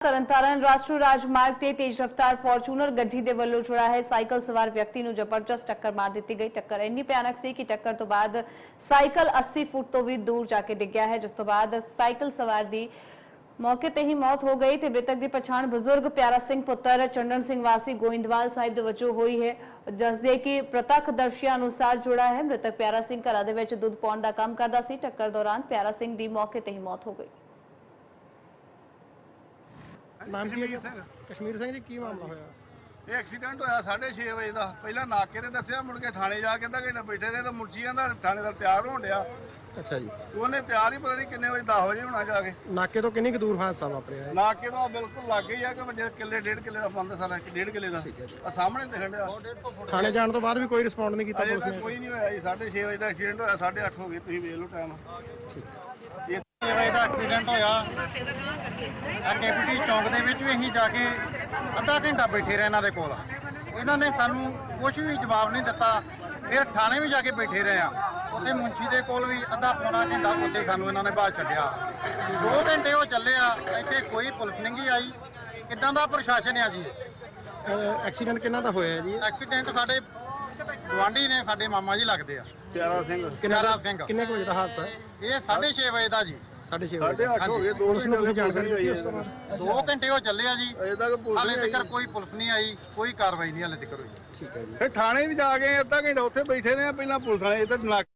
ਤਰਨਤਾਰਨ ਰਾਸ਼ਟਰੀ ਰਾਜਮਾਰਗ ਤੇ ਤੇਜ਼ ਰਫ਼ਤਾਰ ਫੋਰਚੂਨਰ ਗੱਡੀ ਦੇ ਵੱਲੋਂ ਛੁੜਾ ਹੈ ਸਾਈਕਲ ਸਵਾਰ ਵਿਅਕਤੀ ਨੂੰ ਜ਼ਬਰਦਸਤ ਟੱਕਰ ਮਾਰ ਦਿੱਤੀ ਗਈ। ਟੱਕਰ ਇੰਨੀ ਭਿਆਨਕ ਸੀ ਕਿ ਟੱਕਰ ਤੋਂ ਬਾਅਦ ਸਾਈਕਲ 80 ਫੁੱਟ ਤੋਂ ਵੀ ਦੂਰ ਜਾ ਕੇ ਡਿੱਗਿਆ ਹੈ, ਜਿਸ ਤੋਂ ਬਾਅਦ ਸਾਈਕਲ ਸਵਾਰ ਦੀ ਮੌਕੇ ਤੇ ਹੀ ਮੌਤ ਹੋ ਗਈ ਤੇ ਮ੍ਰਿਤਕ ਦੀ ਪਛਾਣ ਬਜ਼ੁਰਗ ਪਿਆਰਾ ਸਿੰਘ ਪੁੱਤਰ ਚੰਡਨ ਸਿੰਘ ਵਾਸੀ ਗੋਇੰਦਵਾਲ ਸਾਹਿਬ ਦੇ ਵਜੋਂ ਹੋਈ ਹੈ ਦੱਸਦੇ ਕਿ ਪ੍ਰਤੱਖ ਦਰਸ਼ੀਆਂ ਅਨੁਸਾਰ ਜੁੜਾ ਹੈ। ਮ੍ਰਿਤਕ ਪਿਆਰਾ ਸਿੰਘ ਘਰਾਂ ਦੇ ਵਿੱਚ ਦੁੱਧ ਪਾਉਣ ਦਾ ਕੰਮ ਕਰਦਾ ਸੀ। ਟੱਕਰ ਦੌਰਾਨ ਪਿਆਰਾ ਸਿੰਘ ਦੀ ਮੌਕੇ ਤੇ ਹੀ ਮੌਤ ਹੋ ਗਈ। ਨਾਮ ਕੀ ਹੈ ਜੀ? ਸਿੰਘ। ਕਸ਼ਮੀਰ ਸਿੰਘ ਜੀ ਕੀ ਮਾਮਲਾ ਹੋਇਆ? ਇਹ ਐਕਸੀਡੈਂਟ ਹੋਇਆ 6:30 ਵਜੇ ਦਾ। ਪਹਿਲਾਂ ਨਾਕੇ ਤੇ ਦੱਸਿਆ ਮੁੜ ਕੇ ਥਾਣੇ ਜਾ ਕੇ ਅੱਧਾ ਘੰਟਾ ਬੈਠੇ ਰਹੇ ਤਾਂ ਮੁਰਚੀਆਂ ਦਾ ਥਾਣੇ ਦਾ ਤਿਆਰ ਹੋਣ ਡਿਆ। ਅੱਛਾ ਜੀ। ਉਹਨੇ ਤਿਆਰ ਹੀ ਪਤਾ ਨਹੀਂ ਕਿੰਨੇ ਵਜੇ 10 ਵਜੇ ਹੋਣਾ ਜਾ ਕੇ। ਨਾਕੇ ਤੋਂ ਕਿੰਨੀ ਕੁ ਦੂਰ ਹਾਦਸਾ ਵਾਪਰਿਆ ਹੈ ਨਾਕੇ ਤੋਂ ਬਿਲਕੁਲ ਲੱਗੇ ਹੀ ਆ ਕਿ ਵੱਡੇ ਕਿੱਲੇ ਡੇਢ ਕਿੱਲੇ ਦਾ ਬੰਦ ਸਾਰਾ ਡੇਢ ਕਿੱਲੇ ਦਾ। ਆ ਸਾਹਮਣੇ ਦਿਖਣ ਡਿਆ। ਥਾਣੇ ਜਾਣ ਤੋਂ ਬਾਅਦ ਵੀ ਕੋਈ ਰਿਸਪੌਂਡ ਨਹੀਂ ਕੀਤਾ ਅਜੇ ਪੁਲਿਸ ਤੱਕ ਨੇ? ਕੋਈ ਨਹੀਂ ਹੋਇਆ ਜੀ 6:30 ਵਜੇ ਦਾ ਐਕਸੀਡੈਂਟ ਹੋਇਆ 8:30 ਹੋ ਗਏ ਤੁਸੀਂ ਵੇਖ ਲਓ ਟਾਈਮ ਐਕਸੀਡੈਂਟ ਹੋਇਆ। ਆ ਕੈਪੀਟੀ ਚੌਂਕ ਦੇ ਵਿੱਚ ਵੀ ਅਸੀਂ ਜਾ ਕੇ ਅੱਧਾ ਘੰਟਾ ਬੈਠੇ ਰਹੇ ਇਹਨਾਂ ਦੇ ਕੋਲ। ਇਹਨਾਂ ਨੇ ਸਾਨੂੰ ਕੁਝ ਵੀ ਜਵਾਬ ਨਹੀਂ ਦਿੱਤਾ। ਫਿਰ ਥਾਣੇ ਵੀ ਜਾ ਕੇ ਬੈਠੇ ਰਹੇ ਆ। ਉੱਥੇ ਮੁੰਸ਼ੀ ਦੇ ਕੋਲ ਵੀ ਅੱਧਾ ਪੌਣਾ ਘੰਟਾ ਉੱਥੇ ਸਾਨੂੰ ਇਹਨਾਂ ਨੇ ਬਾਅਦ ਛੱਡਿਆ। ਦੋ ਘੰਟੇ ਉਹ ਚੱਲੇ ਆ ਇੱਥੇ ਕੋਈ ਪੁਲਿਸ ਨਹੀਂ ਆਈ। ਕਿੱਦਾਂ ਦਾ ਪ੍ਰਸ਼ਾਸਨ ਆ ਜੀ? ਐਕਸੀਡੈਂਟ ਕਿੰਨਾ ਦਾ ਹੋਇਆ ਜੀ? ਐਕਸੀਡੈਂਟ ਸਾਡੇ ਗੁਆਂਢੀ ਨੇ ਸਾਡੇ ਮਾਮਾ ਜੀ ਲੱਗਦੇ ਆ। ਪਿਆਰਾ ਸਿੰਘ। ਕਿੰਨੇ ਪਿਆਰਾ ਸਿੰਘ। ਕਿੰਨੇ ਵਜੇ ਦਾ ਹਾਦਸਾ? ਇਹ 6:30 ਵਜੇ ਦਾ ਜੀ। 6:30 ਵਜੇ ਦਾ। ਹੋ ਗਏ ਪੁਲਿਸ ਨੂੰ ਤੁਸੀਂ ਜਾਣਕਾਰੀ ਦਿੱਤੀ ਉਸ ਤੋਂ ਬਾਅਦ? ਦੋ ਘੰਟੇ ਉਹ ਚੱਲੇ ਆ ਜੀ। ਅਜੇ ਤੱਕ ਪੁਲਿਸ ਹਾਲੇ ਤੱਕ ਕੋਈ ਪੁਲਿਸ ਨਹੀਂ ਆਈ ਕੋਈ ਕਾਰਵਾਈ ਨਹੀਂ ਹਾਲੇ ਤੱਕ ਹੋਈ। ਠੀਕ ਹੈ ਜੀ। ਫਿਰ ਥਾਣੇ ਵੀ ਜਾ ਕੇ ਅੱਧਾ ਘੰਟਾ ਉੱਥੇ ਬੈਠੇ ਰਹੇ ਆ ਪਹਿਲਾਂ ਪੁਲਿਸ ਵਾਲੇ ਇੱਧਰ ਨਾਕੇ